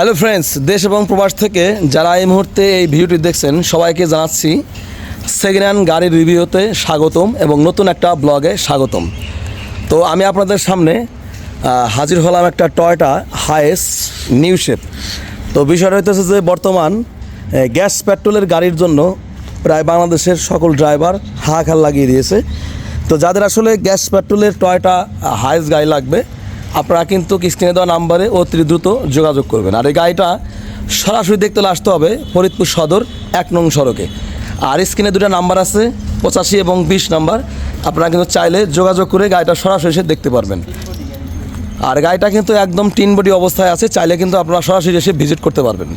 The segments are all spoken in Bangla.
হ্যালো ফ্রেন্ডস দেশ এবং প্রবাস থেকে যারা এই মুহূর্তে এই ভিডিওটি দেখছেন, সবাইকে জানাচ্ছি সেকেন্ড হ্যান্ড গাড়ির রিভিউতে স্বাগতম এবং নতুন একটা ব্লগে স্বাগতম। তো আমি আপনাদের সামনে হাজির হলাম একটা টয়টা হায়েস নিউ শেপ তো বিষয়টা হইতেছে যে বর্তমান গ্যাস পেট্রোলের গাড়ির জন্য প্রায় বাংলাদেশের সকল ড্রাইভার হাহাকার লাগিয়ে দিয়েছে। তো যাদের আসলে গ্যাস পেট্রোলের টয়টা হায়েস গাড়ি লাগবে আপনারা কিন্তু স্ক্রিনে দেওয়া নাম্বারে অতি দ্রুত যোগাযোগ করবেন। আর এই গাড়িটা সরাসরি দেখতে আসতে হবে ফরিদপুর সদর এক নং সড়কে। আর স্ক্রিনে দুটো নাম্বার আছে, পঁচাশি এবং বিশ নাম্বার। আপনারা কিন্তু চাইলে যোগাযোগ করে গাড়িটা সরাসরি এসে দেখতে পারবেন। আর গাড়িটা কিন্তু একদম টিন বডি অবস্থায় আছে, চাইলে কিন্তু আপনারা সরাসরি এসে ভিজিট করতে পারবেন।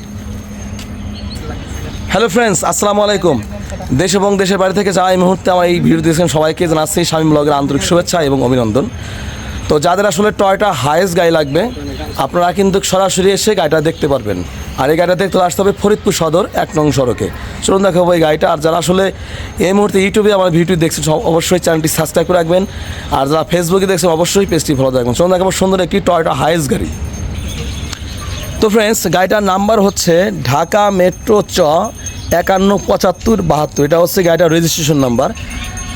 হ্যালো ফ্রেন্ডস, আসসালামু আলাইকুম। দেশ এবং দেশের বাড়ি থেকে যারা এই মুহূর্তে আমার এই ভিডিও দিয়েছেন সবাইকে জানাচ্ছি স্বামী ব্লগের আন্তরিক শুভেচ্ছা এবং অভিনন্দন। তো যাদের আসলে টয়টা হায়েস্ট গাড়ি লাগবে, আপনারা কিন্তু সরাসরি এসে গাড়িটা দেখতে পারবেন। আর এই গাড়িটা দেখতে আসতে হবে ফরিদপুর সদর, এক নং সড়কে। চলুন দেখাবো এই গাড়িটা। আর যারা আসলে এই মুহূর্তে ইউটিউবে আমার ভিডিও দেখছেন অবশ্যই চ্যানেলটি সাবস্ক্রাইব করে রাখবেন। আর যারা ফেসবুকে দেখছেন, অবশ্যই পেজটি ফলো রাখবেন। চলুন দেখাবো সুন্দর একটি টয়টা হায়েস্ট গাড়ি। তো ফ্রেন্ডস গাড়িটার নাম্বার হচ্ছে ঢাকা মেট্রো চ একান্ন পঁচাত্তর বাহাত্তর। এটা হচ্ছে গাড়িটার রেজিস্ট্রেশন নাম্বার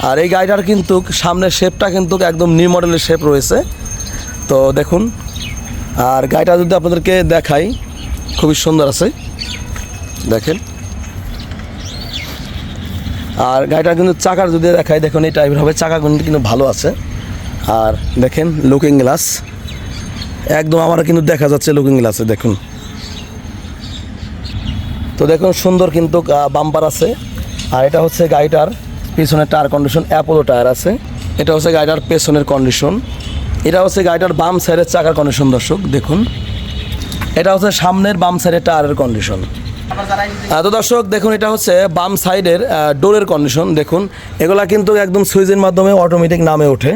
আর এই গাড়িটার কিন্তু সামনের শেপটা কিন্তু একদম নিউ মডেলের শেপ রয়েছে। তো দেখুন, আর গাড়িটা যদি আপনাদেরকে দেখাই, খুবই সুন্দর আছে। দেখেন। আর গাড়িটা কিন্তু চাকার যদি দেখাই, দেখুন এই টাইপের হবে। চাকা কিন্তু ভালো আছে। আর দেখেন লুকিং গ্লাস একদম আমার কিন্তু দেখা যাচ্ছে লুকিং গ্লাসে দেখুন। তো দেখুন, সুন্দর কিন্তু বাম্পার আছে। আর এটা হচ্ছে গাড়িটার পিছনের টায়ার কন্ডিশন অ্যাপোলো টায়ার আছে। এটা হচ্ছে গাড়িটার পেছনের কন্ডিশন এটা হচ্ছে গাড়িটার বাম সাইডের চাকার কন্ডিশন দর্শক, দেখুন। এটা হচ্ছে সামনের বাম সাইডের টায়ারের কন্ডিশন তো দর্শক, দেখুন, এটা হচ্ছে বাম সাইডের ডোরের কন্ডিশন দেখুন, এগুলা কিন্তু একদম সুইচের মাধ্যমে অটোমেটিক নামে ওঠে।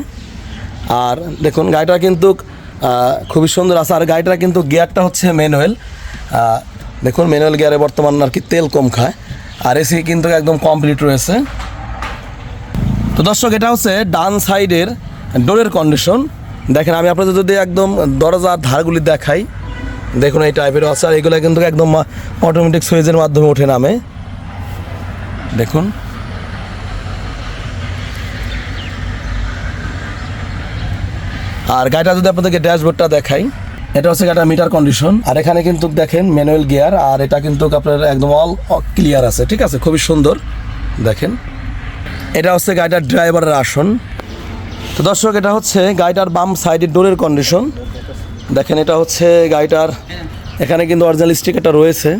আর দেখুন, গাড়িটা কিন্তু খুবই সুন্দর আছে। আর গাড়িটা কিন্তু গিয়ারটা হচ্ছে ম্যানুয়াল দেখুন ম্যানুয়াল গিয়ারে বর্তমান আর কি তেল কম খায়। আর এসি কিন্তু একদম কমপ্লিট রয়েছে। তো দর্শক, এটা হচ্ছে ডান সাইডের ডোরের কন্ডিশন দেখেন, আমি আপনাদের যদি একদম দরজার ধারগুলি দেখাই, দেখুন এই টাইপের আছে, আর এগুলো কিন্তু একদম অটোমেটিক সুইচের মাধ্যমে ওঠে নামে। দেখুন। আর গাড়িটা যদি আপনাদেরকে ড্যাশবোর্ডটা দেখাই, এটা হচ্ছে গাড়িটার মিটার কন্ডিশন আর এখানে কিন্তু দেখেন ম্যানুয়াল গিয়ার আর এটা কিন্তু আপনার একদম অল ক্লিয়ার আছে, ঠিক আছে? খুবই সুন্দর। দেখেন। এটা হচ্ছে গাড়িটার ড্রাইভারের আসন। তো দর্শক, এটা হচ্ছে গাড়িটার বাম সাইডের ডোরের কন্ডিশন দেখেন, এটা হচ্ছে গাড়িটার, এখানে কিন্তু অরিজিনাল স্টিকারটা রয়েছে।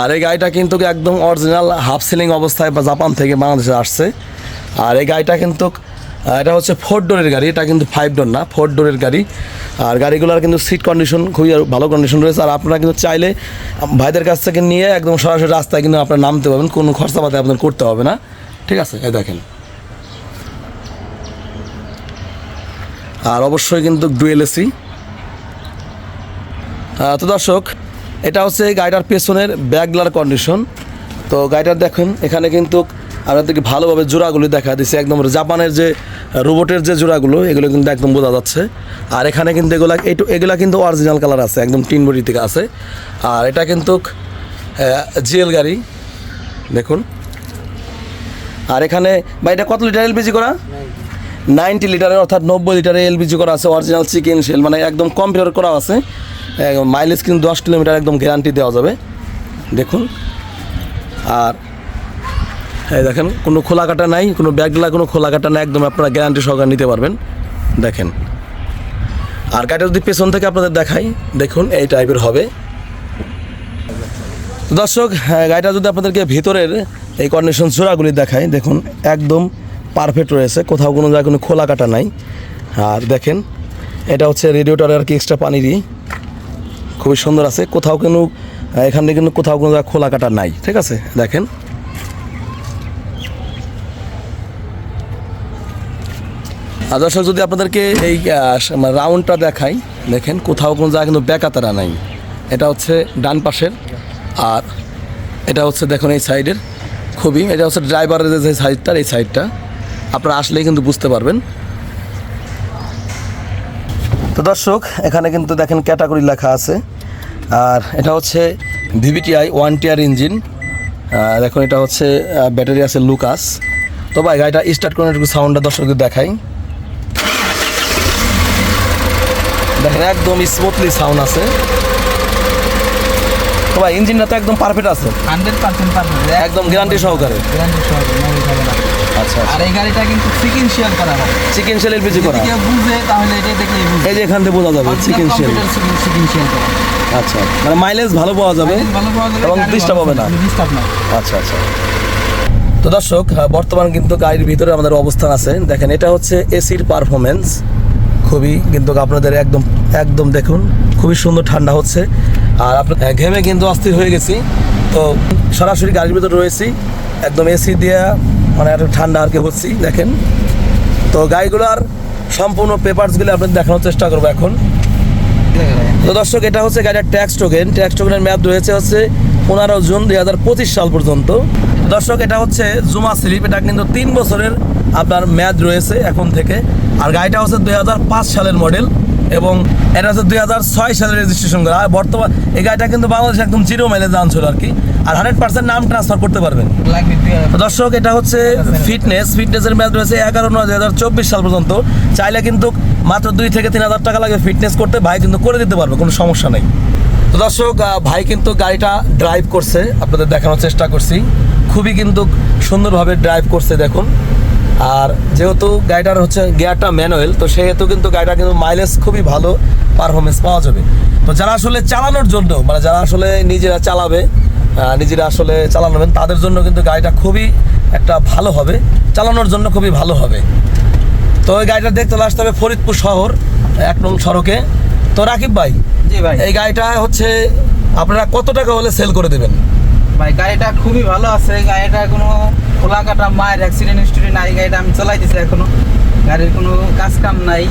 আর এই গাড়িটা কিন্তু একদম অরিজিনাল হাফ সিলিং অবস্থায় বা জাপান থেকে বাংলাদেশে আসছে। আর এই গাড়িটা কিন্তু এটা হচ্ছে ফোর ডোরের গাড়ি, এটা কিন্তু ফাইভ ডোর না ফোর ডোরের গাড়ি। আর গাড়িগুলোর কিন্তু সিট কন্ডিশন খুবই ভালো কন্ডিশন রয়েছে। আর আপনারা কিন্তু চাইলে ভাইদের কাছ থেকে নিয়ে একদম সরাসরি রাস্তায় কিন্তু আপনারা নামতে পারবেন, কোনো খরচাপাতি আপনার করতে হবে না। ঠিক আছে, এই দেখেন। আর অবশ্যই কিন্তু ডুয়েল এসি তো দর্শক, এটা হচ্ছে গাড়িটার পেছনের ব্যাগলার কন্ডিশন তো গাড়িটার দেখুন, এখানে কিন্তু আপনাদেরকে ভালোভাবে জোড়াগুলি দেখা দিচ্ছে। একদম জাপানের যে রোবটের যে জোড়াগুলো, এগুলো কিন্তু একদম বোঝা যাচ্ছে। আর এখানে কিন্তু এগুলা এইটু এগুলা কিন্তু অরিজিনাল কালার আছে, একদম টিন বডি থেকে আছে। আর এটা কিন্তু জিএল গাড়ি। দেখুন। আর এখানে বা এটা কত লিটার এলপিজি করা? নাইনটি লিটারের, অর্থাৎ নব্বই লিটারের এলপিজি করা আছে অরিজিনাল চিকেন শেল মানে একদম কম্পিউটার করা আছে। মাইলেজ কিন্তু দশ কিলোমিটার একদম গ্যারান্টি দেওয়া যাবে। দেখুন। আর, এই দেখেন, কোনো খোলা কাটা নাই, কোনো ব্যাগলা কোনো খোলা কাটা নাই, একদম আপনারা গ্যারান্টি সহকারে নিতে পারবেন। দেখেন। আর গাড়িটা যদি পেছন থেকে আপনাদের দেখাই, দেখুন, এই টাইপের হবে। দর্শক গাড়িটা যদি আপনাদেরকে ভিতরের এই কন্ডিশন জোড়াগুলি দেখায় দেখুন, একদম পারফেক্ট রয়েছে। কোথাও কোনো জায়গায় কোনো খোলা কাটা নাই। আর দেখেন, এটা হচ্ছে রেডিওটার আর কি এক্সট্রা পানিরই। খুবই সুন্দর আছে। কোথাও কোনো এখান কিন্তু কোথাও কোনো জায়গায় খোলা কাটা নাই, ঠিক আছে? দেখেন। আর দর্শক, যদি আপনাদেরকে এই রাউন্ডটা দেখাই, দেখেন, কোথাও কোনো জায়গায় কিন্তু ব্যাকাতারা নাই। এটা হচ্ছে ডান পাশের আর এটা হচ্ছে দেখুন এই সাইডের খুবই, এটা হচ্ছে ড্রাইভারের যে সাইডটা, এই সাইডটা। আপনারা আসলেই কিন্তু বুঝতে পারবেন। তো দর্শক, এখানে কিন্তু দেখেন ক্যাটাগরি লেখা আছে। আর এটা হচ্ছে ভিভিটিআই ওয়ান টিয়ার ইঞ্জিন দেখুন, এটা হচ্ছে ব্যাটারি আছে লুকাস। তো ভাই, গাড়িটা স্টার্ট করে একটু সাউন্ডটা দর্শকদের দেখাই। দেখেন, একদম স্মুথলি সাউন্ড আছে। তো ভাই ইঞ্জিনটা তো একদম পারফেক্ট আছে। হান্ড্রেড পার্সেন্ট পারফেক্ট একদম গ্যারান্টি সহকারে। গ্যারান্টি সহকারে মোবাইল হবে না। আচ্ছা আর এই গাড়িটা কিন্তু করা হয়। চিকেন শেল এলপিজি করা। কেউ বুঝে তাহলে এটা দেখলেই এই যে এখান থেকে বোঝা যাবে চিকেন শেল সিকেন্সিয়াল করা। আচ্ছা মানে মাইলেজ ভালো পাওয়া যাবে ভালো পাওয়া যাবে এবং disturb হবে না। ডিস্টার্ব না। আচ্ছা আচ্ছা। তো দর্শক বর্তমান কিন্তু গাড়ির ভিতরে আমাদের অবস্থান আছে। দেখেন এটা হচ্ছে এসির পারফরমেন্স খুবই কিন্তু আপনাদের একদম একদম দেখুন খুবই সুন্দর ঠান্ডা হচ্ছে। আর আপনার ঘেমে কিন্তু অস্থির হয়ে গেছি। তো সরাসরি গাড়ির ভিতরে রয়েছি। একদম এসি দিয়ে মানে একটু ঠান্ডা আর কি হচ্ছি, দেখেন। তো গাড়িগুলোর সম্পূর্ণ পেপারসগুলো আপনাদের দেখানোর চেষ্টা করব এখন। তো দর্শক, এটা হচ্ছে গাড়ির ট্যাক্স টোকেন। ট্যাক্স টোকেনের মেয়াদ রয়েছে হচ্ছে পনেরো জুন দুই হাজার পঁচিশ সাল পর্যন্ত। দর্শক, এটা হচ্ছে জুমা স্লিপ। এটা কিন্তু তিন বছরের আপনার মেয়াদ রয়েছে এখন থেকে। আর গাড়িটা হচ্ছে দুই হাজার পাঁচ সালের মডেল এবং এটা হচ্ছে দুই হাজার ছয় সালের রেজিস্ট্রেশন করা। আর বর্তমান এই গাড়িটা কিন্তু বাংলাদেশে একদম জিরো মাইলেজ আনছিল আর কি। আর হান্ড্রেড পার্সেন্ট নাম ট্রান্সফার করতে পারবেন। দর্শক এটা হচ্ছে ফিটনেস ফিটনেসের মেয়াদ রয়েছে এগারো নয় দুই হাজার চব্বিশ সাল পর্যন্ত। চাইলে কিন্তু মাত্র দুই থেকে তিন হাজার টাকা লাগে ফিটনেস করতে। ভাই কিন্তু করে দিতে পারবে কোনো সমস্যা নেই। তো দর্শক ভাই কিন্তু গাড়িটা ড্রাইভ করছে। আপনাদের দেখানোর চেষ্টা করছি। খুবই কিন্তু সুন্দরভাবে ড্রাইভ করছে দেখুন। আর যেহেতু গাড়িটার হচ্ছে গিয়ারটা ম্যানুয়াল তো সেহেতু কিন্তু গাড়িটা কিন্তু মাইলেজ খুবই ভালো পারফরমেন্স পাওয়া যাবে। তো যারা আসলে চালানোর জন্য মানে যারা আসলে নিজেরা চালাবে নিজেরা আসলে চালানোবেন তাদের জন্য কিন্তু গাড়িটা খুবই একটা ভালো হবে চালানোর জন্য খুবই ভালো হবে। তো ওই গাড়িটা দেখতে আসতে হবে ফরিদপুর শহর এক নং সড়কে। তো রাকিব ভাই জি ভাই। এই গাড়িটা হচ্ছে আপনারা কত টাকা হলে সেল করে দেবেন? ভাই গাড়িটা খুবই ভালো আছে গাড়িটা কোনো খোলা কাটা মায়ের অ্যাক্সিডেন্ট হিস্টরি নাই গাড়িটা আমি চালাইতেছি এখনও। গাড়ির কোনো কাজ কাম নাই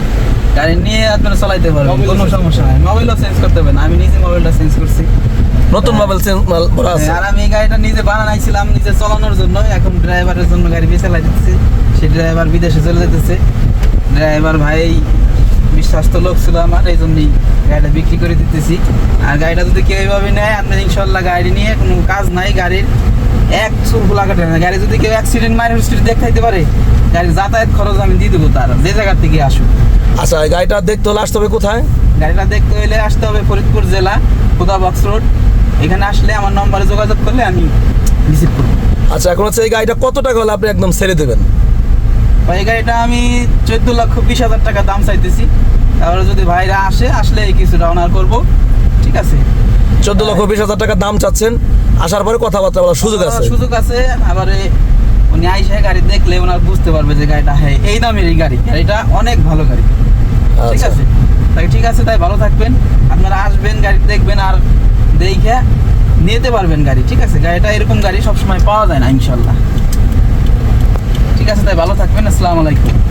গাড়ি নিয়ে আপনারা চালাইতে পারবেন কোনো সমস্যা নাই। মোবাইলও চেঞ্জ করতে হবে না আমি নিজে মোবাইলটা চেঞ্জ করছি। নতুন মোবাইল করা আছে। আর আমি গাড়িটা নিজে বানাইছিলাম নিজে চালানোর জন্য। এখন ড্রাইভারের জন্য গাড়ি বেঁচে লাগতেছে সেই ড্রাইভার বিদেশে চলে যেতেছে ড্রাইভার ভাই বিশ্বাস তো লোক ছিল আমার এই জন্যই গাড়িটা বিক্রি করে দিতেছি। আর গাড়িটা যদি কেউ এইভাবে নেয় আপনার ইনশাল্লাহ গাড়ি নিয়ে কোনো কাজ নাই গাড়ির এক চুল খোলা কাটে না। গাড়ি যদি কেউ অ্যাক্সিডেন্ট মায়ের হিস্ট্রি দেখাইতে পারে গাড়ির যাতায়াত খরচ আমি দিয়ে দেবো তার যে জায়গা থেকে আসুক। আচ্ছা গাড়িটা দেখতে হলে আসতে হবে কোথায়? গাড়িটা দেখতে হলে আসতে হবে ফরিদপুর জেলা খুদাবক্স রোড। এখানে আসলে আমার নম্বরে যোগাযোগ করলে আমি রিসিভ করব। আচ্ছা এখন হচ্ছে এই গাড়িটা কত টাকা হলে আপনি একদম ছেড়ে দেবেন? বা এই গাড়িটা আমি চোদ্দ লক্ষ বিশ হাজার টাকা দাম চাইতেছি। তারপরে যদি ভাইরা আসে আসলে এই কিছুটা অনার করব। ঠিক আছে? চোদ্দ লক্ষ বিশ হাজার টাকা দাম চাচ্ছেন আসার পরে কথাবার্তা বলার সুযোগ আছে। সুযোগ আছে আবার উনি আইসে গাড়ি দেখলে ওনার বুঝতে পারবে যে গাড়িটা হ্যাঁ এই দামের এই গাড়ি। গাড়িটা অনেক ভালো গাড়ি। ঠিক আচ্ছা। আছে? তাই ঠিক আছে তাই ভালো থাকবেন। আপনারা আসবেন গাড়ি দেখবেন আর দেখে নিতে পারবেন গাড়ি। ঠিক আছে? গাড়িটা এরকম গাড়ি সবসময় পাওয়া যায় না ইনশাল্লাহ। ঠিক আছে তাই ভালো থাকবেন আসসালামু আলাইকুম।